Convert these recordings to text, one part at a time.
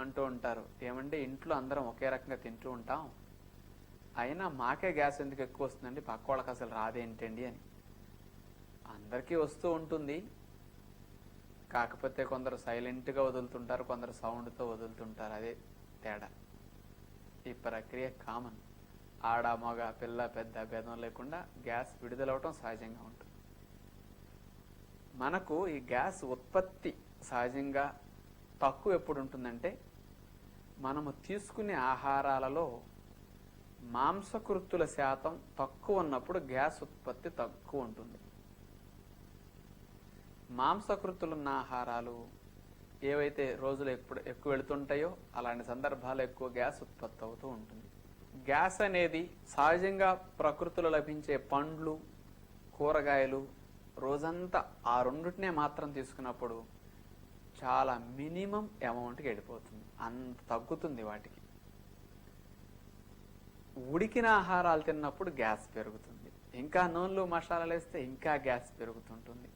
అంటూ ఉంటారు. ఏమంటే ఇంట్లో అందరం ఒకే రకంగా తింటూ ఉంటాం. అయినా మాకే గ్యాస్ ఎందుకు ఎక్కువ వస్తుందండి? పక్క వాళ్ళకి అసలు రాదేంటండి అని. అందరికీ వస్తూ ఉంటుంది. కాకపోతే కొందరు సైలెంట్గా వదులుతుంటారు కొందరు సౌండ్తో వదులుతుంటారు. అదే తేడా. ఈ ప్రక్రియ కామన్. ఆడ మగ పిల్ల పెద్ద భేదం లేకుండా గ్యాస్ విడుదలవటం సహజంగా ఉంటుంది. మనకు ఈ గ్యాస్ ఉత్పత్తి సహజంగా తక్కువ ఎప్పుడు ఉంటుందంటే మనము తీసుకునే ఆహారాలలో మాంసకృత్తుల శాతం తక్కువ ఉన్నప్పుడు గ్యాస్ ఉత్పత్తి తక్కువ ఉంటుంది. మాంసకృతులున్న ఆహారాలు ఏవైతే రోజులు ఎప్పుడు ఎక్కువ వెళుతుంటాయో అలాంటి సందర్భాలు ఎక్కువ గ్యాస్ ఉత్పత్తి అవుతూ ఉంటుంది. గ్యాస్ అనేది సహజంగా ప్రకృతిలో లభించే పండ్లు కూరగాయలు రోజంతా ఆ రెండుటినే మాత్రం తీసుకున్నప్పుడు చాలా మినిమం అమౌంట్కి వెళ్ళిపోతుంది. అంత తగ్గుతుంది వాటికి. ఉడికిన ఆహారాలు తిన్నప్పుడు గ్యాస్ పెరుగుతుంది. ఇంకా నూనెలు మసాలాలు వేస్తే ఇంకా గ్యాస్ పెరుగుతుంటుంది.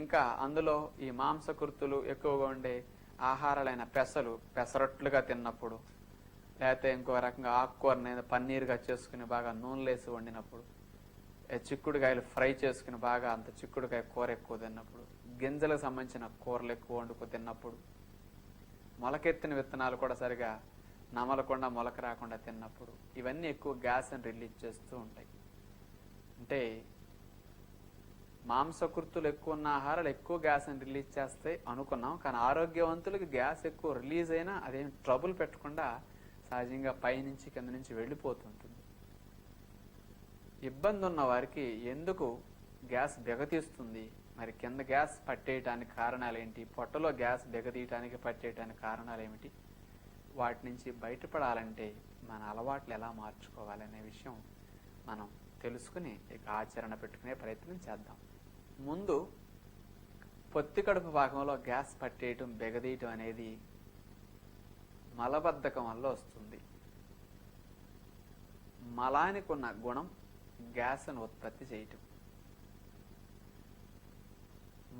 ఇంకా అందులో ఈ మాంసకృతులు ఎక్కువగా ఉండే ఆహారాలైన పెసలు పెసరట్లుగా తిన్నప్పుడు లేకపోతే ఇంకో రకంగా ఆకుకూరని పన్నీరుగా చేసుకుని బాగా నూనెలేసి వండినప్పుడు చిక్కుడుకాయలు ఫ్రై చేసుకుని బాగా అంత చిక్కుడుకాయ కూర ఎక్కువ తిన్నప్పుడు గింజలకు సంబంధించిన కూరలు ఎక్కువ వండుకు తిన్నప్పుడు మొలకెత్తిన విత్తనాలు కూడా సరిగా నమలకుండా మొలక రాకుండా తిన్నప్పుడు ఇవన్నీ ఎక్కువ గ్యాస్ని రిలీజ్ చేస్తూ ఉంటాయి. అంటే మాంసకృతులు ఎక్కువ ఉన్న ఆహారాలు ఎక్కువ గ్యాస్ని రిలీజ్ చేస్తాయి అనుకున్నాం కానీ ఆరోగ్యవంతులకి గ్యాస్ ఎక్కువ రిలీజ్ అయినా అదేం ట్రబుల్ పెట్టకుండా సహజంగా పైనుంచి కింద నుంచి వెళ్ళిపోతుంటుంది. ఇబ్బంది ఉన్న వారికి ఎందుకు గ్యాస్ బెగతీస్తుంది మరి కింద గ్యాస్ పట్టేయటానికి కారణాలు ఏంటి పొట్టలో గ్యాస్ దిగదీయటానికి పట్టేయటానికి కారణాలు ఏమిటి వాటి నుంచి బయటపడాలంటే మన అలవాట్లు ఎలా మార్చుకోవాలనే విషయం మనం తెలుసుకుని ఇక ఆచరణ పెట్టుకునే ప్రయత్నం చేద్దాం. ముందు పొత్తి కడుపు భాగంలో గ్యాస్ పట్టేయటం బెగదీయటం అనేది మలబద్ధకం వల్ల వస్తుంది. మలానికి ఉన్న గుణం గ్యాస్ను ఉత్పత్తి చేయటం.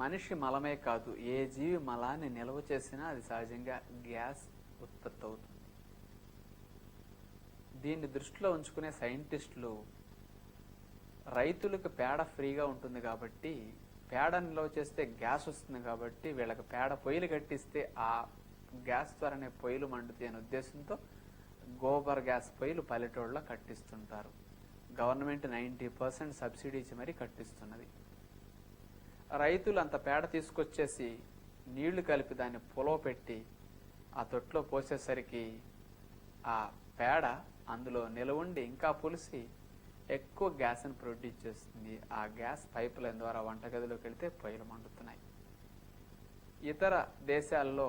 మనిషి మలమే కాదు ఏ జీవి మలాన్ని నిల్వ చేసినా అది సహజంగా గ్యాస్ ఉత్పత్తి అవుతుంది. దీన్ని దృష్టిలో ఉంచుకునే సైంటిస్టులు రైతులకు పేడ ఫ్రీగా ఉంటుంది కాబట్టి పేడ నిల్వ చేస్తే గ్యాస్ వస్తుంది కాబట్టి వీళ్ళకి పేడ పొయ్యిలు కట్టిస్తే ఆ గ్యాస్ ద్వారానే పొయ్యిలు మండుతాయి అనే ఉద్దేశంతో గోబర్ గ్యాస్ పొయ్యిలు పల్లెటూళ్ళలో కట్టిస్తుంటారు. గవర్నమెంట్ నైంటీ పర్సెంట్ సబ్సిడీ ఇచ్చి మరీ కట్టిస్తున్నది. రైతులు అంత పేడ తీసుకొచ్చేసి నీళ్ళు కలిపి దాన్ని పొలవ పెట్టి ఆ తొట్లో పోసేసరికి ఆ పేడ అందులో నిలవండి ఇంకా పులిసి ఎక్కువ గ్యాస్ని ప్రొడ్యూస్ చేస్తుంది. ఆ గ్యాస్ పైప్ లైన్ ద్వారా వంటగదిలోకి వెళితే పొయ్యిలు మండుతున్నాయి. ఇతర దేశాల్లో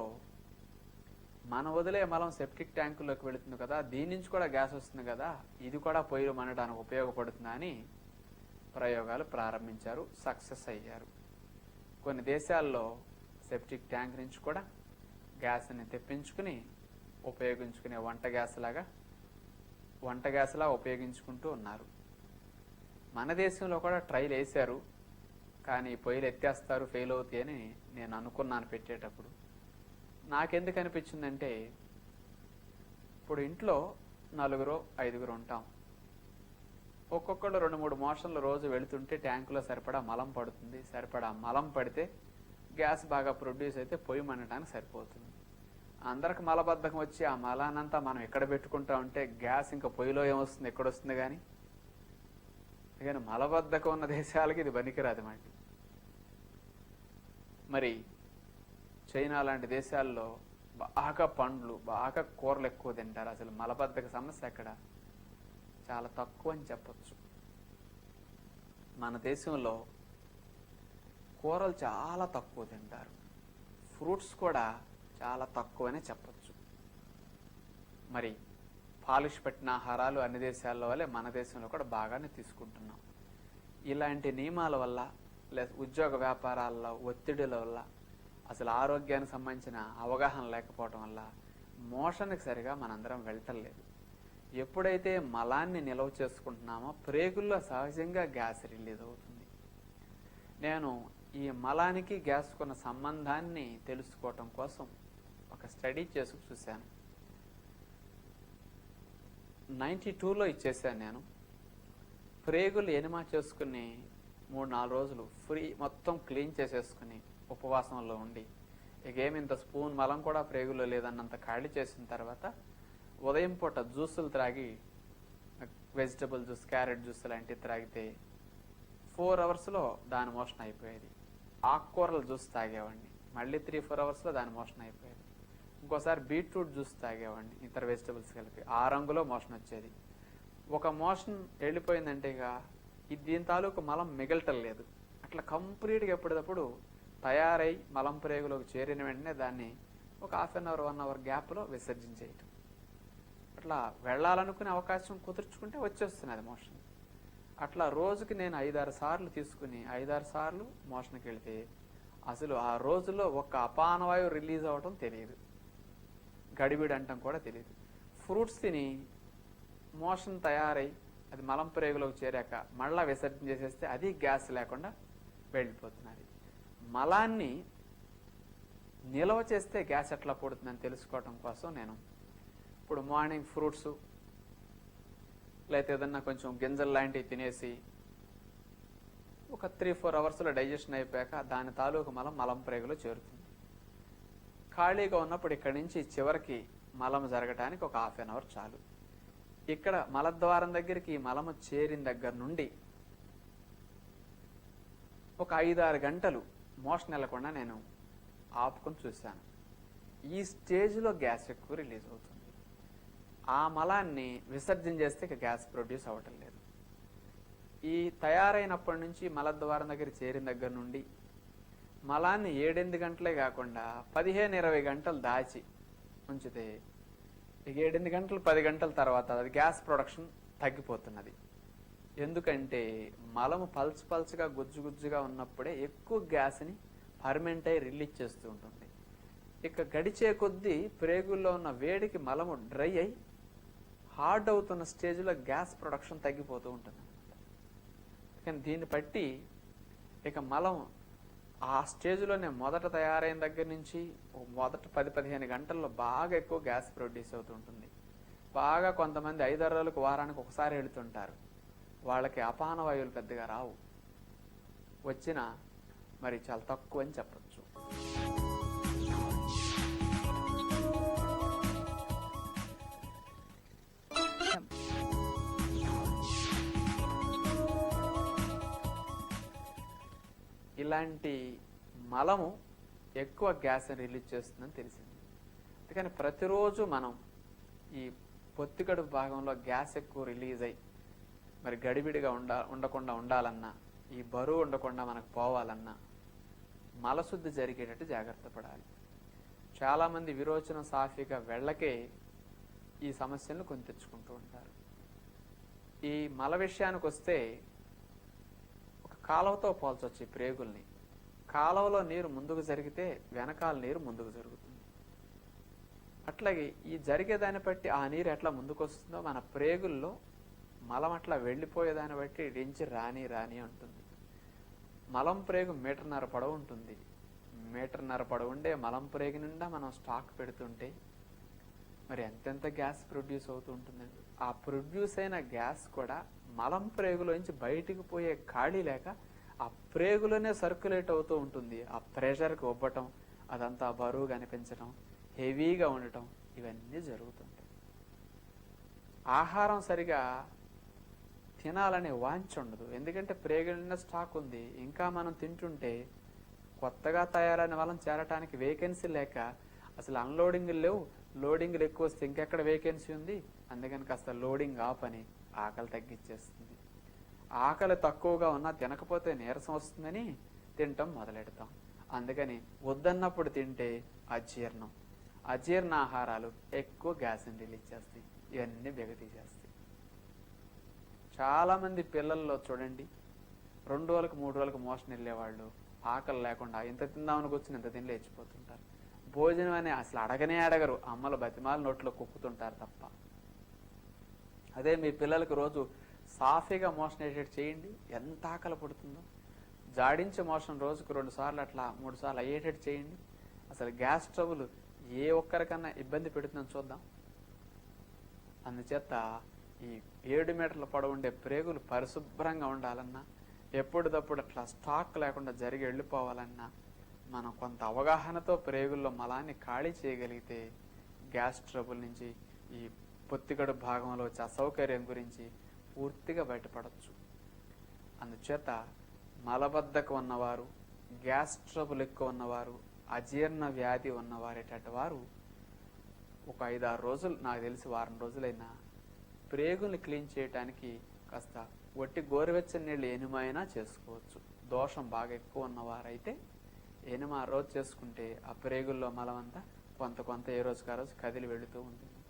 మన వదిలే మలం సెప్టిక్ ట్యాంకుల్లోకి వెళుతుంది కదా దీని నుంచి కూడా గ్యాస్ వస్తుంది కదా ఇది కూడా పొయ్యిలు మండడానికి ఉపయోగపడుతుందని ప్రయోగాలు ప్రారంభించారు సక్సెస్ అయ్యారు. కొన్ని దేశాల్లో సెప్టిక్ ట్యాంక్ నుంచి కూడా గ్యాస్ని తెప్పించుకుని ఉపయోగించుకునే వంట గ్యాస్ లాగా వంట గ్యాస్లా ఉపయోగించుకుంటూ ఉన్నారు. మన దేశంలో కూడా ట్రైల్ వేశారు కానీ పొయ్యిలు ఎత్తేస్తారు ఫెయిల్ అవుతాయి అని నేను అనుకున్నాను పెట్టేటప్పుడు. నాకెందుకు అనిపించిందంటే ఇప్పుడు ఇంట్లో నలుగురు ఐదుగురు ఉంటాం. ఒక్కొక్కళ్ళు రెండు మూడు మోషన్లు రోజు వెళుతుంటే ట్యాంకులో సరిపడా మలం పడుతుంది. సరిపడా మలం పడితే గ్యాస్ బాగా ప్రొడ్యూస్ అయితే పొయ్యి మండటానికి సరిపోతుంది. అందరికి మలబద్ధకం వచ్చి ఆ మలానంతా మనం ఎక్కడ పెట్టుకుంటా ఉంటే గ్యాస్ ఇంకా పొయ్యిలో ఏమొస్తుంది? ఎక్కడొస్తుంది కానీ కానీ మలబద్ధకం ఉన్న దేశాలకి ఇది పనికిరాదు మాట. మరి చైనా లాంటి దేశాల్లో బాగా పండ్లు బాగా కూరలు ఎక్కువ తింటారు. అసలు మలబద్ధక సమస్య అక్కడ చాలా తక్కువ అని చెప్పచ్చు. మన దేశంలో కూరలు చాలా తక్కువ తింటారు. ఫ్రూట్స్ కూడా చాలా తక్కువనే చెప్పచ్చు. మరి పాలిష్ పెట్టిన ఆహారాలు అన్ని దేశాల్లో వల్లే మన దేశంలో కూడా బాగానే తీసుకుంటున్నాం. ఇలాంటి నియమాల వల్ల లేదా ఉద్యోగ వ్యాపారాల్లో ఒత్తిడిల వల్ల అసలు ఆరోగ్యానికి సంబంధించిన అవగాహన లేకపోవటం వల్ల మోషన్కి సరిగా మనందరం వెళ్ళటం ఎప్పుడైతే మలాన్ని నిల్వ చేసుకుంటున్నామో ప్రేగుల్లో సహజంగా గ్యాస్ రిలీజ్ అవుతుంది. నేను ఈ మలానికి గ్యాస్కున్న సంబంధాన్ని తెలుసుకోవటం కోసం ఒక స్టడీ చేసుకు చూశాను. నైంటీ టూలో ఇచ్చేసాను నేను. ప్రేగులు ఎనిమా చేసుకుని మూడు నాలుగు రోజులు ఫ్రీ మొత్తం క్లీన్ చేసేసుకుని ఉపవాసంలో ఉండి ఇక ఏమి ఇంత స్పూన్ మలం కూడా ప్రేగులో లేదన్నంత ఖాళీ చేసిన తర్వాత ఉదయం పూట జ్యూసులు త్రాగి వెజిటబుల్ జ్యూస్ క్యారెట్ జ్యూస్ లాంటివి త్రాగితే ఫోర్ అవర్స్లో దాని మోషన్ అయిపోయేది. ఆకుకూరల జ్యూస్ తాగేవాడిని. మళ్ళీ త్రీ ఫోర్ అవర్స్లో దాని మోషన్ అయిపోయేది. ఇంకోసారి బీట్రూట్ జ్యూస్ తాగేవాడిని ఇతర వెజిటబుల్స్ కలిపి. ఆ రంగులో మోషన్ వచ్చేది. ఒక మోషన్ వెళ్ళిపోయిందంటే ఇక దీని తాలూకు మలం మిగలటం లేదు. అట్లా కంప్లీట్గా ఎప్పటికప్పుడు తయారై మలం ప్రేగులోకి చేరిన వెంటనే దాన్ని ఒక half an hour one hour గ్యాప్లో విసర్జించేయటం అట్లా వెళ్ళాలనుకునే అవకాశం కుదుర్చుకుంటే వచ్చేస్తున్నది మోషన్. అట్లా రోజుకి నేను ఐదారు సార్లు తీసుకుని ఐదారు సార్లు మోషన్కి వెళితే అసలు ఆ రోజులో ఒక్క అపానవాయువు రిలీజ్ అవ్వటం తెలియదు. గడిబిడి అంటాం కూడా తెలియదు. ఫ్రూట్స్ తిని మోషన్ తయారై అది మలం ప్రేగులోకి చేరాక మళ్ళా విసర్జన చేసేస్తే అది గ్యాస్ లేకుండా వెళ్ళిపోతున్నది. మలాన్ని నిల్వ చేస్తే గ్యాస్ ఎట్లా పుడుతుందని తెలుసుకోవటం కోసం నేను ఇప్పుడు మార్నింగ్ ఫ్రూట్స్ లేకపోతే ఏదన్నా కొంచెం గింజలు లాంటివి తినేసి ఒక త్రీ ఫోర్ అవర్స్లో డైజెషన్ అయిపోయాక దాని తాలూకు మలం మలం ప్రేగులో చేరుతుంది. ఖాళీగా ఉన్నప్పుడు ఇక్కడి నుంచి చివరికి మలం జరగటానికి ఒక హాఫ్ అన్ అవర్ చాలు. ఇక్కడ మలద్వారం దగ్గరికి ఈ మలము చేరిన దగ్గర నుండి ఒక ఐదారు గంటలు మోషన్ వెళ్ళకుండా నేను ఆపుకొని చూశాను. ఈ స్టేజ్లో గ్యాస్ ఎక్కువ రిలీజ్ అవుతుంది. ఆ మలాన్ని విసర్జన చేస్తే ఇక గ్యాస్ ప్రొడ్యూస్ అవ్వటం లేదు. ఈ తయారైనప్పటి నుంచి మలద్వారం దగ్గర చేరిన దగ్గర నుండి మలాన్ని ఏడెనిమిది గంటలే కాకుండా పదిహేను ఇరవై గంటలు దాచి ఉంచితే ఇక ఏడెనిమిది గంటలు పది గంటల తర్వాత అది గ్యాస్ ప్రొడక్షన్ తగ్గిపోతున్నది. ఎందుకంటే మలము పల్చు పల్చగా గుజ్జు గుజ్జుగా ఉన్నప్పుడే ఎక్కువ గ్యాస్ని పర్మెంట్ అయి రిలీజ్ చేస్తూ ఉంటుంది. ఇక గడిచే కొద్దీ ప్రేగుల్లో ఉన్న వేడికి మలము డ్రై అయి హార్డ్ అవుతున్న స్టేజ్లో గ్యాస్ ప్రొడక్షన్ తగ్గిపోతూ ఉంటుంది. కానీ దీన్ని బట్టి ఇక మలం ఆ స్టేజ్లోనే మొదట తయారైన దగ్గర నుంచి మొదట పది పదిహేను గంటల్లో బాగా ఎక్కువ గ్యాస్ ప్రొడ్యూస్ అవుతుంటుంది బాగా కొంతమంది ఐదారులకు రోజులకు వారానికి ఒకసారి వెళుతుంటారు. వాళ్ళకి అపాన వాయువులు పెద్దగా రావు. వచ్చిన మరి చాలా తక్కువ అని చెప్పచ్చు. ఇలాంటి మలము ఎక్కువ గ్యాస్ని రిలీజ్ చేస్తుందని తెలిసింది. అందుకని ప్రతిరోజు మనం ఈ పొత్తికడుపు భాగంలో గ్యాస్ ఎక్కువ రిలీజ్ అయ్యి మరి గడిబిడిగా ఉండ ఉండకుండా ఉండాలన్నా ఈ బరువు ఉండకుండా మనకు పోవాలన్నా మలశుద్ధి జరిగేటట్టు జాగ్రత్త పడాలి. చాలామంది విరోచన సాఫీగా వెళ్ళకే ఈ సమస్యలను కొని తెచ్చుకుంటూ ఉంటారు. ఈ మల విషయానికి వస్తే కాలువతో పోల్చొచ్చు ప్రేగుల్ని. కాలువలో నీరు ముందుకు జరిగితే వెనకాల నీరు ముందుకు జరుగుతుంది. అట్లాగే ఈ జరిగేదాన్ని బట్టి ఆ నీరు ఎట్లా ముందుకు వస్తుందో మన ప్రేగుల్లో మలం అట్లా వెళ్ళిపోయేదాన్ని బట్టి ఇడించి రాని రాని ఉంటుంది మలం ప్రేగు మీటర్న్నర పొడవు ఉంటుంది. మీటర్న్నర పొడవు ఉండే మలం ప్రేగు నిండా మనం స్టాక్ పెడుతుంటే మరి ఎంతెంత గ్యాస్ ప్రొడ్యూస్ అవుతూ ఉంటుందండి? ఆ ప్రొడ్యూస్ అయిన గ్యాస్ కూడా మలం ప్రేగులోంచి బయటికి పోయే ఖాళీ లేక ఆ ప్రేగులోనే సర్క్యులేట్ అవుతూ ఉంటుంది. ఆ ప్రెషర్కి ఒవ్వటం అదంతా బరువుగా అనిపించడం హెవీగా ఉండటం ఇవన్నీ జరుగుతుంటాయి. ఆహారం సరిగా తినాలనే వాంఛ ఉండదు. ఎందుకంటే ప్రేగులిన స్టాక్ ఉంది. ఇంకా మనం తింటుంటే కొత్తగా తయారైన వాళ్ళని చేరటానికి వేకెన్సీ లేక అసలు అన్లోడింగ్ లేవు. లోడింగ్లు ఎక్కువ వస్తే ఇంకెక్కడ వేకెన్సీ ఉంది? అందుకని కాస్త లోడింగ్ ఆఫ్ అని ఆకలి తగ్గించేస్తుంది. ఆకలి తక్కువగా ఉన్నా తినకపోతే నీరసం వస్తుందని తినటం మొదలెడతాం. అందుకని వద్దన్నప్పుడు తింటే అజీర్ణం. అజీర్ణ ఆహారాలు ఎక్కువ గ్యాస్ని రిలీజ్ చేస్తాయి. ఇవన్నీ బెగతీసేస్తాయి. చాలామంది పిల్లల్లో చూడండి రెండు రోజులకు మూడు రోజులకు మోషన్ వెళ్ళేవాళ్ళు ఆకలి లేకుండా ఇంత తిందామనికి వచ్చిన ఇంత తిని లేచిపోతుంటారు. భోజనం అనే అసలు అడగనే అడగరు. అమ్మలు బతిమాల నోట్లో కుక్కుతుంటారు తప్ప. అదే మీ పిల్లలకు రోజు సాఫీగా మోషన్ అయ్యేటట్టు చేయండి. ఎంత ఆకలి పుడుతుందో. జాడించే మోషన్ రోజుకు రెండు సార్లు అట్లా మూడు సార్లు అయ్యేటట్టు చేయండి. అసలు గ్యాస్ ట్రబుల్ ఏ ఒక్కరికన్నా ఇబ్బంది పెడుతుందని చూద్దాం. అందుచేత ఈ ఏడు మీటర్ల పొడవు ఉండే ప్రేగులు పరిశుభ్రంగా ఉండాలన్నా ఎప్పటిదప్పుడు అట్లా స్టాక్ లేకుండా జరిగి వెళ్ళిపోవాలన్నా మనం కొంత అవగాహనతో ప్రేగుల్లో మలాన్ని ఖాళీ చేయగలిగితే గ్యాస్ ట్రబుల్ నుంచి ఈ పొత్తికడు భాగంలో వచ్చే అసౌకర్యం గురించి పూర్తిగా బయటపడవచ్చు అందుచేత మలబద్ధకం ఉన్నవారు గ్యాస్ ట్రబుల్ ఎక్కువ ఉన్నవారు అజీర్ణ వ్యాధి ఉన్నవారేటటువంటి వారు ఒక ఐదారు రోజులు నాకు తెలిసి వారం రోజులైనా ప్రేగుని క్లీన్ చేయడానికి కాస్త వట్టి గోరువెచ్చని నీళ్ళు ఎనిమైనా చేసుకోవచ్చు. దోషం బాగా ఎక్కువ ఉన్నవారైతే ఎనిమ ఆ రోజు చేసుకుంటే ఆ ప్రేగుల్లో మలమంతా కొంత కొంత ఏ రోజుకి ఆ రోజు కదిలి వెళుతూ ఉంటుంది.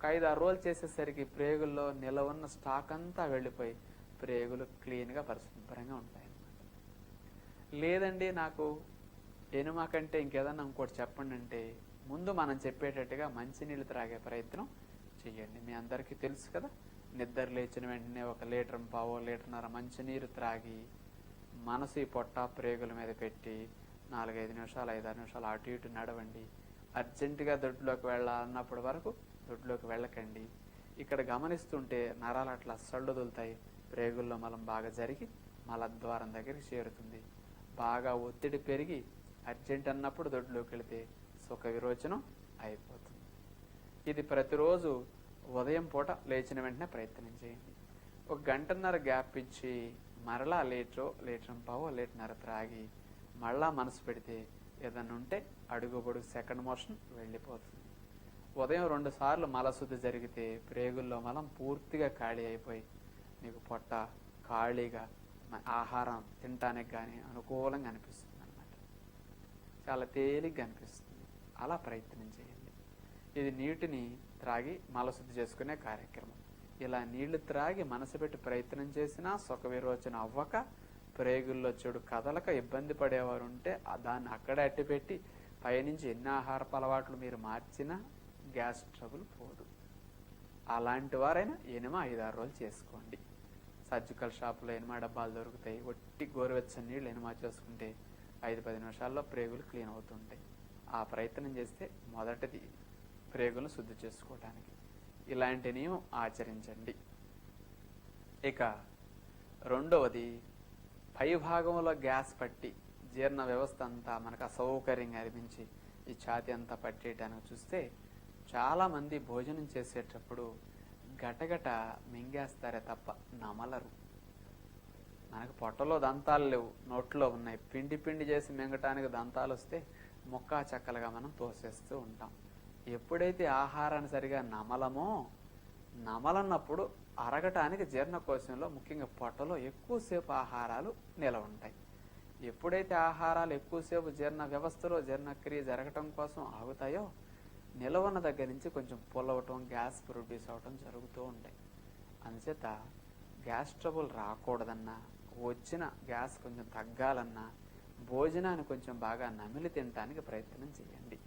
ఒక ఐదు ఆరు రోజులు చేసేసరికి ప్రేగుల్లో నిల ఉన్న స్టాక్ అంతా వెళ్ళిపోయి ప్రేగులు క్లీన్గా పరిశుభ్రంగా ఉంటాయి లేదండి నాకు ఎనుమా కంటే ఇంకేదన్నా ఇంకోటి చెప్పండి అంటే ముందు మనం చెప్పేటట్టుగా మంచినీళ్ళు త్రాగే ప్రయత్నం చెయ్యండి. మీ అందరికీ తెలుసు కదా నిద్ర లేచిన వెంటనే ఒక లీటర్ పావో లీటర్న్నర మంచినీరు త్రాగి మనసు ఈ పొట్ట ప్రేగుల మీద పెట్టి నాలుగైదు నిమిషాలు ఐదారు నిమిషాలు అటు ఇటు నడవండి. అర్జెంటుగా దొడ్లోకి వెళ్ళాలన్నప్పటి వరకు దొడ్లోకి వెళ్ళకండి. ఇక్కడ గమనిస్తుంటే నరాలు అట్లా సళ్ళొదులుతాయి. ప్రేగుల్లో మలం బాగా జరిగి మలద్వారం దగ్గరికి చేరుతుంది. బాగా ఒత్తిడి పెరిగి అర్జెంట్ అన్నప్పుడు దొడ్లోకి వెళితే సుఖ విరోచనం అయిపోతుంది. ఇది ప్రతిరోజు ఉదయం పూట లేచిన వెంటనే ప్రయత్నం చేయండి. ఒక గంటన్నర గ్యాప్ ఇచ్చి మరలా లేటో లీటర్ పావో లీటర్న్నర త్రాగి మళ్ళా మనసు పెడితే ఏదన్నా ఉంటే అడుగు పొడుగు సెకండ్ మోషన్ వెళ్ళిపోతుంది. ఉదయం రెండు సార్లు మలశుద్ధి జరిగితే ప్రేగుల్లో మలం పూర్తిగా ఖాళీ అయిపోయి మీకు పొట్ట ఖాళీగా ఆహారం తినటానికి కానీ అనుకూలంగా అనిపిస్తుంది అనమాట చాలా తేలిగ్గా అనిపిస్తుంది. అలా ప్రయత్నం చేయండి. ఇది నీటిని త్రాగి మలశుద్ధి చేసుకునే కార్యక్రమం. ఇలా నీళ్ళు త్రాగి మనసు పెట్టి ప్రయత్నం చేసినా సుఖ విరోచన అవ్వక ప్రేగుల్లో చెడు కదలక ఇబ్బంది పడేవారు ఉంటే దాన్ని అక్కడే అట్టిపెట్టి పైనుంచి ఎన్ని ఆహారపు అలవాట్లు మీరు మార్చినా గ్యాస్ ట్రబుల్ పోదు. అలాంటి వారైనా ఎనిమ ఐదారు రోజులు చేసుకోండి. సర్జికల్ షాప్లో ఎనిమా డబ్బాలు దొరుకుతాయి. ఒట్టి గోరువెచ్చని నీళ్ళు ఎనిమా చేసుకుంటే ఐదు పది నిమిషాల్లో ప్రేగులు క్లీన్ అవుతుంటాయి. ఆ ప్రయత్నం చేస్తే మొదటిది ప్రేగులను శుద్ధి చేసుకోవడానికి ఇలాంటి నియమం ఆచరించండి. ఇక రెండవది పై భాగంలో గ్యాస్ పట్టి జీర్ణ వ్యవస్థ అంతా మనకు అసౌకర్యంగా అనిపించి ఈ ఛాతి అంతా పట్టేయటానికి చూస్తే చాలామంది భోజనం చేసేటప్పుడు గటగట మింగేస్తారే తప్ప నమలరు. మనకు పొట్టలో దంతాలు లేవు నోట్లో ఉన్నాయి. పిండి పిండి చేసి మింగటానికి దంతాలు వస్తే ముక్కా చక్కలుగా మనం తోసేస్తూ ఉంటాం. ఎప్పుడైతే ఆహారాన్ని సరిగా నమలమో నమలన్నప్పుడు అరగటానికి జీర్ణకోశంలో ముఖ్యంగా పొట్టలో ఎక్కువసేపు ఆహారాలు నిలవ ఉంటాయి. ఎప్పుడైతే ఆహారాలు ఎక్కువసేపు జీర్ణ వ్యవస్థలో జీర్ణక్రియ జరగటం కోసం ఆగుతాయో నిలవన్న దగ్గర నుంచి కొంచెం పొలవటం గ్యాస్ ప్రొడ్యూస్ అవటం జరుగుతూ ఉంటాయి. అందుచేత గ్యాస్ ట్రబుల్ రాకూడదన్నా వచ్చిన గ్యాస్ కొంచెం తగ్గాలన్నా భోజనాన్ని కొంచెం బాగా నమిలి తినడానికి ప్రయత్నం చేయండి.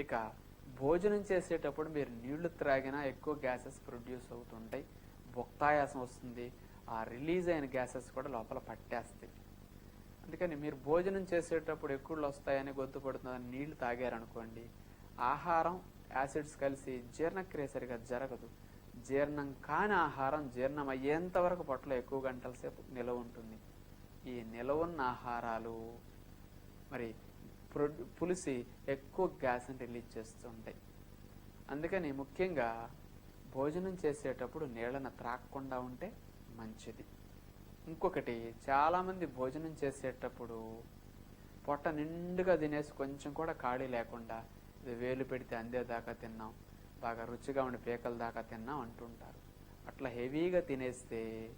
ఇక భోజనం చేసేటప్పుడు మీరు నీళ్ళు త్రాగినా ఎక్కువ గ్యాసెస్ ప్రొడ్యూస్ అవుతుంటాయి. భుక్తాయాసం వస్తుంది. ఆ రిలీజ్ అయిన గ్యాసెస్ కూడా లోపల పట్టేస్తాయి. అందుకని మీరు భోజనం చేసేటప్పుడు ఎక్కువలు వస్తాయని గొంతుపడుతుందని నీళ్ళు తాగారనుకోండి ఆహారం యాసిడ్స్ కలిసి జీర్ణక్రియ సరిగా జరగదు. జీర్ణం కాని ఆహారం జీర్ణం అయ్యేంత వరకు పొట్టలో ఎక్కువ గంటల సేపు నిలవ ఉంటుంది. ఈ నిలవున్న ఆహారాలు మరి పులిసి ఎక్కువ గ్యాస్ని రిలీజ్ చేస్తుంటాయి. అందుకని ముఖ్యంగా భోజనం చేసేటప్పుడు నీళ్ళను త్రాగకుండా ఉంటే మంచిది. ఇంకొకటి చాలామంది భోజనం చేసేటప్పుడు పొట్ట నిండుగా తినేసి కొంచెం కూడా ఖాళీ లేకుండా వేలు పెడితే అందే దాకా తిన్నాం. బాగా రుచిగా ఉండి పీకల దాకా తిన్నాం అంటుంటారు. అట్లా హెవీగా తినేస్తే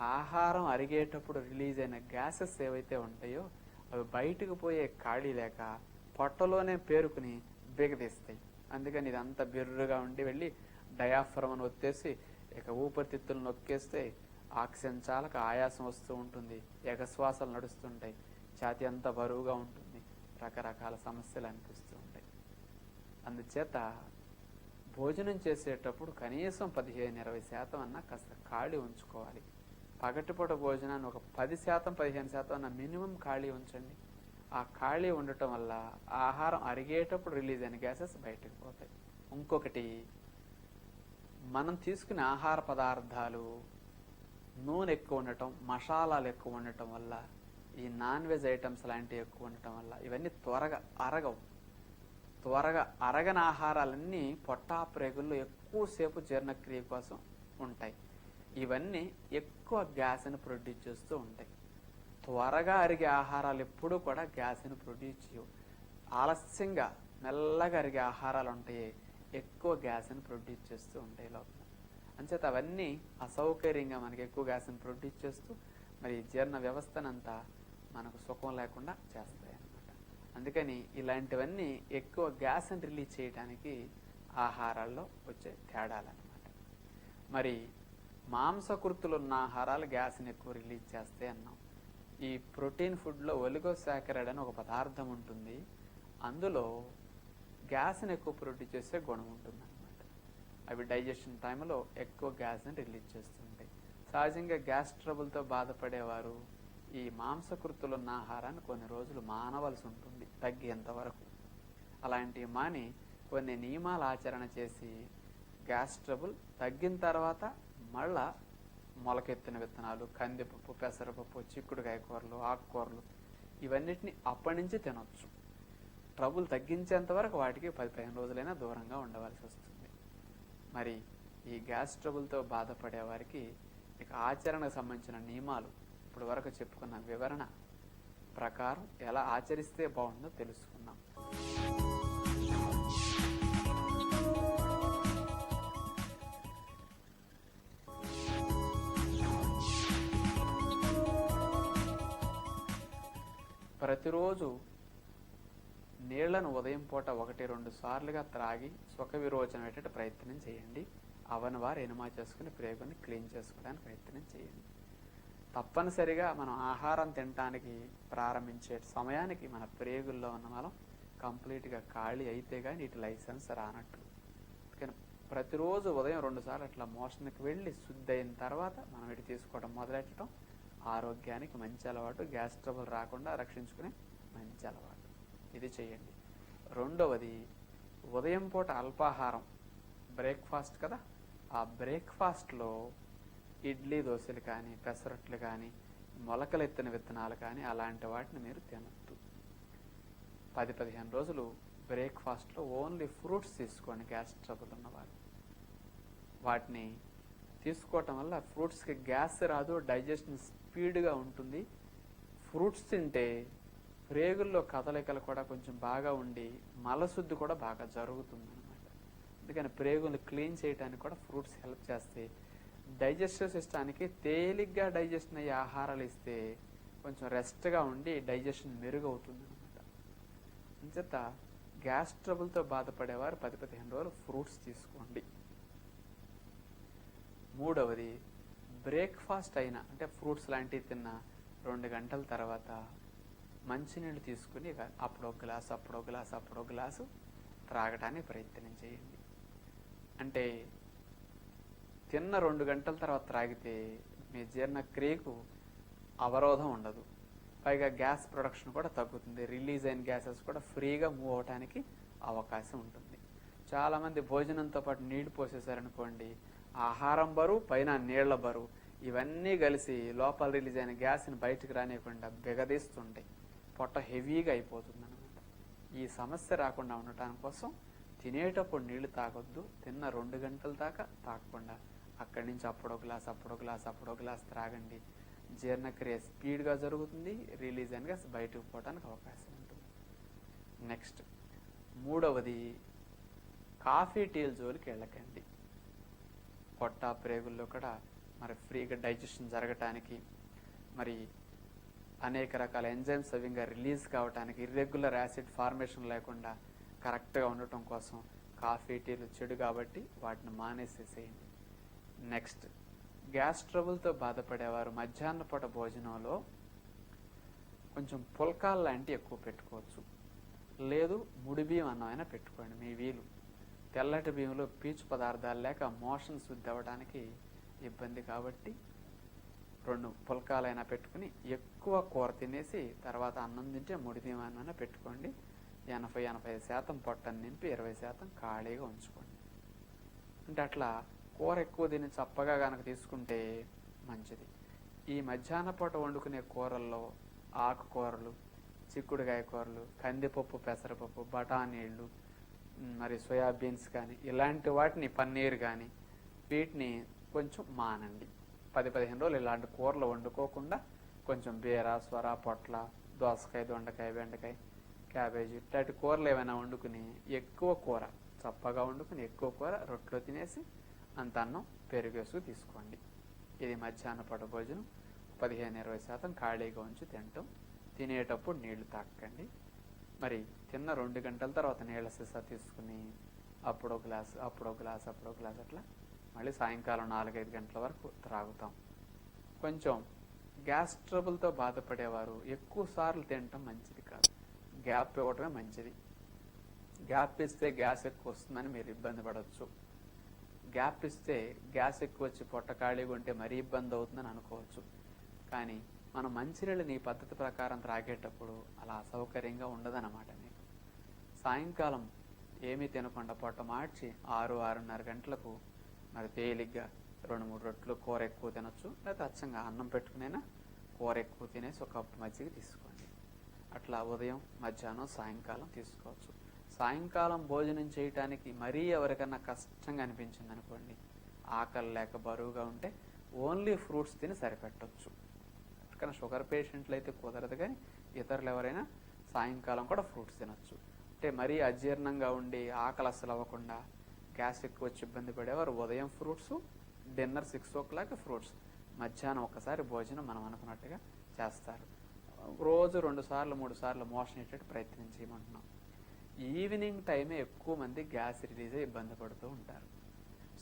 ఆహారం అరిగేటప్పుడు రిలీజ్ అయిన గ్యాసెస్ ఏవైతే ఉంటాయో అవి బయటకు పోయే ఖాళీ లేక పొట్టలోనే పేరుకుని బిగదీస్తాయి. అందుకని ఇదంతా బిర్రుగా ఉండి వెళ్ళి డయాఫ్రమ్ను ఒత్తేసి ఇక ఊపిరితిత్తులు నొక్కేస్తే ఆక్సిజన్ చాలక ఆయాసం వస్తూ ఉంటుంది. ఎగశ్వాసాలు నడుస్తుంటాయి. ఛాతి అంతా బరువుగా ఉంటుంది. రకరకాల సమస్యలు అనిపిస్తాయి. అందుచేత భోజనం చేసేటప్పుడు కనీసం పదిహేను ఇరవై శాతం అన్నా కాస్త ఖాళీ ఉంచుకోవాలి. పగటిపూట భోజనాన్ని ఒక పది శాతం పదిహేను శాతం అన్న మినిమం ఖాళీ ఉంచండి. ఆ ఖాళీ ఉండటం వల్ల ఆహారం అరిగేటప్పుడు రిలీజ్ అయిన గ్యాసెస్ బయటకు పోతాయి. ఇంకొకటి మనం తీసుకునే ఆహార పదార్థాలు నూనె ఎక్కువ ఉండటం మసాలాలు ఎక్కువ ఉండటం వల్ల ఈ నాన్ వెజ్ ఐటమ్స్ లాంటివి ఎక్కువ ఉండటం వల్ల ఇవన్నీ త్వరగా అరగవు. త్వరగా అరగని ఆహారాలన్నీ పొట్టా ప్రేగుల్లో ఎక్కువసేపు జీర్ణక్రియ కోసం ఉంటాయి. ఇవన్నీ ఎక్కువ గ్యాస్ని ప్రొడ్యూస్ చేస్తూ ఉంటాయి. త్వరగా అరిగే ఆహారాలు ఎప్పుడూ కూడా గ్యాస్ని ప్రొడ్యూస్ చేయవు. ఆలస్యంగా మెల్లగా అరిగే ఆహారాలు ఉంటాయి. ఎక్కువ గ్యాస్ని ప్రొడ్యూస్ చేస్తూ ఉంటాయి లోపల. అంచేత అవన్నీ అసౌకర్యంగా మనకి ఎక్కువ గ్యాస్ని ప్రొడ్యూస్ చేస్తూ మరి జీర్ణ వ్యవస్థనంతా మనకు సుఖం లేకుండా చేస్తాయి. అందుకని ఇలాంటివన్నీ ఎక్కువ గ్యాస్ని రిలీజ్ చేయడానికి ఆహారాల్లో వచ్చే తేడాలన్నమాట. మరి మాంసకృతులు ఉన్న ఆహారాలు గ్యాస్ని ఎక్కువ రిలీజ్ చేస్తాయి అన్నాం. ఈ ప్రోటీన్ ఫుడ్లో ఒలిగోసాకరైడ్ అని ఒక పదార్థం ఉంటుంది. అందులో గ్యాస్ని ఎక్కువ ప్రొడ్యూస్ చేసే గుణం ఉంటుంది అనమాట అవి డైజెషన్ టైంలో ఎక్కువ గ్యాస్ని రిలీజ్ చేస్తుంటాయి సహజంగా గ్యాస్ ట్రబుల్తో బాధపడేవారు ఈ మాంసకృతులున్న ఆహారాన్ని కొన్ని రోజులు మానవలసి ఉంటుంది. తగ్గేంత వరకు. అలాంటివి మాని కొన్ని నియమాలు ఆచరణ చేసి గ్యాస్ ట్రబుల్ తగ్గిన తర్వాత మళ్ళా మొలకెత్తిన విత్తనాలు కందిపప్పు పెసరపప్పు చిక్కుడుకాయ కూరలు ఆకుకూరలు ఇవన్నిటిని అప్పటి నుంచి తినొచ్చు. ట్రబుల్ తగ్గించేంత వరకు వాటికి పది పదిహేను రోజులైనా దూరంగా ఉండవలసి వస్తుంది. మరి ఈ గ్యాస్ ట్రబుల్తో బాధపడే వారికి ఇక ఆచరణకు సంబంధించిన నియమాలు ఇప్పుడు వరకు చెప్పుకున్న వివరణ ప్రకారం ఎలా ఆచరిస్తే బాగుందో తెలుసుకున్నాం ప్రతిరోజు నీళ్ళను ఉదయం పూట ఒకటి రెండు సార్లుగా త్రాగి సుఖ విరోచన ప్రయత్నం చేయండి. అవని వారు ఎనుమా చేసుకుని ప్రేగుని క్లీన్ చేసుకోవడానికి ప్రయత్నం చేయండి. తప్పనిసరిగా మనం ఆహారం తినడానికి ప్రారంభించే సమయానికి మన ప్రేగుల్లో ఉన్న మనం కంప్లీట్గా ఖాళీ అయితే కానీ ఇటు లైసెన్స్ రానట్టు. కానీ ప్రతిరోజు ఉదయం రెండు సార్లు అట్లా మోషన్కి వెళ్ళి శుద్ధి అయిన తర్వాత మనం ఇటు తీసుకోవడం మొదలెట్టడం ఆరోగ్యానికి మంచి అలవాటు. గ్యాస్ ట్రబుల్ రాకుండా రక్షించుకునే మంచి అలవాటు. ఇది చేయండి. రెండవది ఉదయం పూట అల్పాహారం. బ్రేక్ఫాస్ట్ కదా? ఆ బ్రేక్ఫాస్ట్లో ఇడ్లీ దోశలు కానీ పెసరట్లు కానీ మొలకలెత్తిన విత్తనాలు కానీ అలాంటి వాటిని మీరు తినద్దు. పది పదిహేను రోజులు బ్రేక్ఫాస్ట్లో ఓన్లీ ఫ్రూట్స్ తీసుకోండి గ్యాస్ ట్రబుల్ ఉన్నవారు. వాటిని తీసుకోవటం వల్ల ఫ్రూట్స్కి గ్యాస్ రాదు డైజెషన్ స్పీడ్గా ఉంటుంది. ఫ్రూట్స్ తింటే ప్రేగుల్లో కదలికలు కూడా కొంచెం బాగా ఉండి మలశుద్ధి కూడా బాగా జరుగుతుంది అనమాట అందుకని ప్రేగులు క్లీన్ చేయడానికి కూడా ఫ్రూట్స్ హెల్ప్ చేస్తాయి డైజెస్టివ్ సిస్టానికి తేలిగ్గా డైజెషన్ అయ్యే ఆహారాలు ఇస్తే కొంచెం రెస్ట్గా ఉండి డైజెషన్ మెరుగవుతుంది అనమాట అంచేత గ్యాస్ ట్రబుల్తో బాధపడేవారు పది పదిహేను రోజులు ఫ్రూట్స్ తీసుకోండి. మూడవది బ్రేక్ఫాస్ట్ అయినా అంటే ఫ్రూట్స్ లాంటివి తిన్న రెండు గంటల తర్వాత మంచినీళ్ళు తీసుకుని అప్పుడో గ్లాస్ అప్పుడో గ్లాస్ అప్పుడో గ్లాసు త్రాగటానికి ప్రయత్నం చేయండి. అంటే తిన్న రెండు గంటల తర్వాత త్రాగితే మీ జీర్ణక్రియకు అవరోధం ఉండదు. పైగా గ్యాస్ ప్రొడక్షన్ కూడా తగ్గుతుంది. రిలీజ్ అయిన గ్యాసెస్ కూడా ఫ్రీగా మూవ్ అవడానికి అవకాశం ఉంటుంది. చాలామంది భోజనంతో పాటు నీళ్ళు పోసేసారనుకోండి ఆహారం బరువు పైన నీళ్ళ బరువు ఇవన్నీ కలిసి లోపల రిలీజ్ అయిన గ్యాస్ని బయటకు రానియకుండా బిగదీస్తుంటాయి పొట్ట హెవీగా అయిపోతుంది అనమాట ఈ సమస్య రాకుండా ఉండటం కోసం తినేటప్పుడు నీళ్ళు తాగొద్దు తిన్న రెండు గంటల దాకా తాగకుండా అక్కడి నుంచి అప్పుడో గ్లాస్ అప్పుడో గ్లాస్ అప్పుడో గ్లాస్ త్రాగండి. జీర్ణక్రియ స్పీడ్గా జరుగుతుంది రిలీజ్ అయిన గ్యాస్ బయటకు పోవడానికి అవకాశం ఉంటుంది. నెక్స్ట్ మూడవది కాఫీ టీల జోలికి వెళ్ళకండి. పొట్ట ప్రేగుల్లో కూడా మరి ఫ్రీగా డైజెషన్ జరగటానికి మరి అనేక రకాల ఎంజైమ్స్ అవిగా రిలీజ్ కావడానికి ఇర్రెగ్యులర్ యాసిడ్ ఫార్మేషన్ లేకుండా కరెక్ట్గా ఉండటం కోసం కాఫీ టీలు చెడు కాబట్టి వాటిని మానేసేసేయండి. నెక్స్ట్ గ్యాస్ ట్రబుల్తో బాధపడేవారు మధ్యాహ్న పూట భోజనంలో కొంచెం పుల్కాలు లాంటివి ఎక్కువ పెట్టుకోవచ్చు. లేదు ముడి బియ్యం అన్నమైనా పెట్టుకోండి మీ వీలు. తెల్లటి బియ్యంలో పీచు పదార్థాలు లేక మోషన్ శుద్ధి అవ్వడానికి ఇబ్బంది కాబట్టి రెండు పుల్కాలైనా పెట్టుకుని ఎక్కువ కూర తినేసి తర్వాత అన్నం తింటే ముడి ముడిదీమైనా పెట్టుకోండి. ఎనభై ఎనభై శాతం పొట్టను నింపి ఇరవై శాతం ఖాళీగా ఉంచుకోండి. అంటే అట్లా కూర ఎక్కువ దీన్ని చప్పగా కనుక తీసుకుంటే మంచిది. ఈ మధ్యాహ్న పూట వండుకునే కూరల్లో ఆకుకూరలు చిక్కుడుకాయ కూరలు కందిపప్పు పెసరపప్పు బఠానీళ్ళు మరి సోయాబీన్స్ కానీ ఇలాంటి వాటిని పన్నీర్ కానీ వీటిని కొంచెం మానండి. పది పదిహేను రోజులు ఇలాంటి కూరలు వండుకోకుండా కొంచెం బీర స్వర పొట్ల దోసకాయ దొండకాయ బెండకాయ క్యాబేజీ ఇట్లాంటి కూరలు ఏమైనా వండుకుని ఎక్కువ కూర చప్పగా వండుకుని ఎక్కువ కూర రొట్టెలో తినేసి అంత అన్నం పెరుగేసుకు తీసుకోండి. ఇది మధ్యాహ్న పూట భోజనం. పదిహేను ఇరవై శాతం ఖాళీగా ఉంచి తింటాం. తినేటప్పుడు నీళ్ళు తాకండి. మరి తిన్న రెండు గంటల తర్వాత నీళ్ళ సీసా తీసుకుని అప్పుడో గ్లాస్ అప్పుడో గ్లాస్ అప్పుడో గ్లాస్ అట్లా మళ్ళీ సాయంకాలం నాలుగైదు గంటల వరకు త్రాగుతాం. కొంచెం గ్యాస్ ట్రబుల్తో బాధపడేవారు ఎక్కువ సార్లు తినటం మంచిది కాదు. గ్యాప్ ఇవ్వటమే మంచిది. గ్యాప్ ఇస్తే గ్యాస్ ఎక్కువ వస్తుందని మీరు ఇబ్బంది పడవచ్చు గ్యాప్ ఇస్తే గ్యాస్ ఎక్కువ వచ్చి పొట్ట ఖాళీగా ఉంటే మరీ ఇబ్బంది అవుతుందని అనుకోవచ్చు. కానీ మనం మంచినీళ్ళని పద్ధతి ప్రకారం త్రాగేటప్పుడు అలా అసౌకర్యంగా ఉండదన్నమాట మీకు. సాయంకాలం ఏమీ తినకుండా పొట్ట మార్చి ఆరు ఆరున్నర గంటలకు మరి తేలిగ్గా రెండు మూడు రొట్లు కూర ఎక్కువ తినొచ్చు. లేకపోతే అచ్చంగా అన్నం పెట్టుకునైనా కూర ఎక్కువ తినేసి ఒక కప్పు మజ్జిగ తీసుకోండి. అట్లా ఉదయం మధ్యాహ్నం సాయంకాలం తీసుకోవచ్చు. సాయంకాలం భోజనం చేయటానికి మరీ ఎవరికన్నా కష్టంగా అనిపించింది అనుకోండి. ఆకలి లేక బరువుగా ఉంటే ఓన్లీ ఫ్రూట్స్ తిని సరిపెట్టవచ్చు కానీ షుగర్ పేషెంట్లు అయితే కుదరదు కానీ ఇతరులు ఎవరైనా సాయంకాలం కూడా ఫ్రూట్స్ తినొచ్చు. అంటే మరీ అజీర్ణంగా ఉండి ఆకలి అసలు అవ్వకుండా గ్యాస్ ఎక్కువ వచ్చి ఇబ్బంది పడేవారు ఉదయం fruits dinner six o'clock fruits. మధ్యాహ్నం ఒకసారి భోజనం మనం అనుకున్నట్టుగా చేస్తారు. రోజు రెండు సార్లు మూడు సార్లు మోషన్ ఇచ్చేట్టు ప్రయత్నం చేయమంటున్నాం. ఈవినింగ్ టైమే ఎక్కువ మంది గ్యాస్ రిలీజ్ అయ్యి ఇబ్బంది పడుతూ ఉంటారు.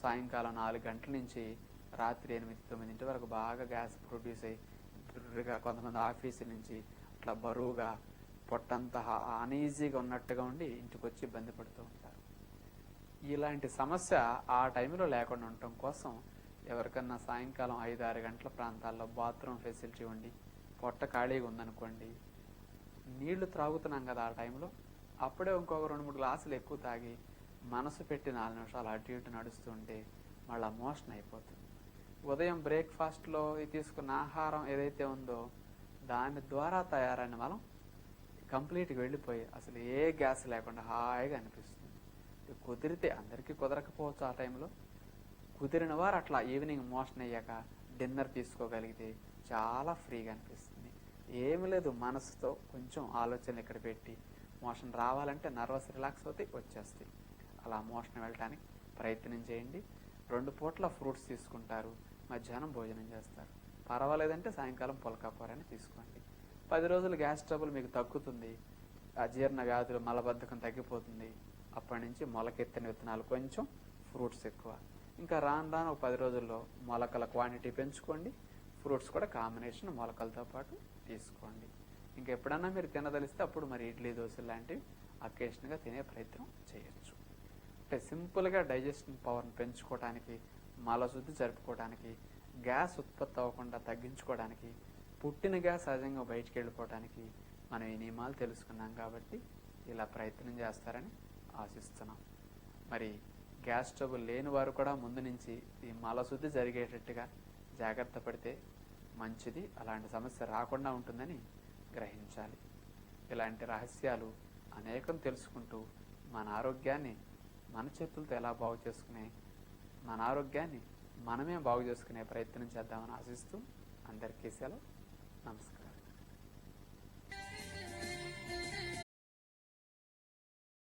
సాయంకాలం నాలుగు గంటల నుంచి రాత్రి ఎనిమిది తొమ్మిదింటి వరకు బాగా గ్యాస్ ప్రొడ్యూస్ అయ్యి కొంతమంది ఆఫీసు నుంచి అట్లా బరువుగా పొట్టంతా అనీజీగా ఉన్నట్టుగా ఉండి ఇంటికి వచ్చి ఇబ్బంది పడుతూ ఉంటారు. ఇలాంటి సమస్య ఆ టైంలో లేకుండా ఉండటం కోసం ఎవరికన్నా సాయంకాలం ఐదు ఆరు గంటల ప్రాంతాల్లో బాత్రూమ్ ఫెసిలిటీ ఉండి పొట్ట ఖాళీగా ఉందనుకోండి నీళ్ళు త్రాగుతున్నాం కదా ఆ టైంలో అప్పుడే ఇంకొక రెండు మూడు గ్లాసులు ఎక్కువ తాగి మనసు పెట్టి నాలుగు నిమిషాలు అటు ఇటు నడుస్తుంటే మళ్ళీ మోషన్ అయిపోతుంది. ఉదయం బ్రేక్ఫాస్ట్లో తీసుకున్న ఆహారం ఏదైతే ఉందో దాని ద్వారా తయారైన మనం కంప్లీట్గా వెళ్ళిపోయి అసలు ఏ గ్యాస్ లేకుండా హాయిగా అనిపిస్తుంది. కుదిరితే అందరికీ కుదరకపోవచ్చు ఆ టైంలో. కుదిరిన వారు అట్లా ఈవినింగ్ మోషన్ అయ్యాక డిన్నర్ తీసుకోగలిగితే చాలా ఫ్రీగా అనిపిస్తుంది. ఏమి లేదు మనసుతో కొంచెం ఆలోచనలు ఇక్కడ పెట్టి మోషన్ రావాలంటే నర్వస్ రిలాక్స్ అవుతాయి వచ్చేస్తాయి. అలా మోషన్ వెళ్ళటానికి ప్రయత్నం చేయండి. రెండు పూట్ల ఫ్రూట్స్ తీసుకుంటారు మధ్యాహ్నం భోజనం చేస్తారు. పర్వాలేదంటే సాయంకాలం పులకాపూరని తీసుకోండి. పది రోజులు గ్యాస్ ట్రబుల్ మీకు తగ్గుతుంది. అజీర్ణ వ్యాధులు మలబద్ధకం తగ్గిపోతుంది. అప్పటి నుంచి మొలకెత్తిన విత్తనాలు కొంచెం ఫ్రూట్స్ ఎక్కువ. ఇంకా రాను రాను ఒక పది రోజుల్లో మొలకల క్వాంటిటీ పెంచుకోండి. ఫ్రూట్స్ కూడా కాంబినేషన్ మొలకలతో పాటు తీసుకోండి. ఇంకా ఎప్పుడన్నా మీరు తినదలిస్తే అప్పుడు మరి ఇడ్లీ దోశ లాంటివి అకేషన్గా తినే ప్రయత్నం చేయొచ్చు. అంటే సింపుల్గా డైజెషన్ పవర్ని పెంచుకోవడానికి మలశుద్ధి జరుపుకోవడానికి గ్యాస్ ఉత్పత్తి అవ్వకుండా తగ్గించుకోవడానికి పుట్టిన గ్యాస్ సహజంగా బయటికి వెళ్ళిపోవడానికి మనం ఈ నియమాలు తెలుసుకున్నాం కాబట్టి ఇలా ప్రయత్నం చేస్తారని ఆశిస్తున్నాం. మరి గ్యాస్ ట్రబుల్ లేని వారు కూడా ముందు నుంచి ఈ మలశుద్ధి జరిగేటట్టుగా జాగ్రత్త పడితే మంచిది. అలాంటి సమస్య రాకుండా ఉంటుందని గ్రహించాలి. ఇలాంటి రహస్యాలు అనేకం తెలుసుకుంటూ మన ఆరోగ్యాన్ని మన చేతులతో ఎలా బాగు చేసుకునే మన ఆరోగ్యాన్ని మనమే బాగు చేసుకునే ప్రయత్నం చేద్దామని ఆశిస్తూ అందరికీ సెలవు. నమస్కారం.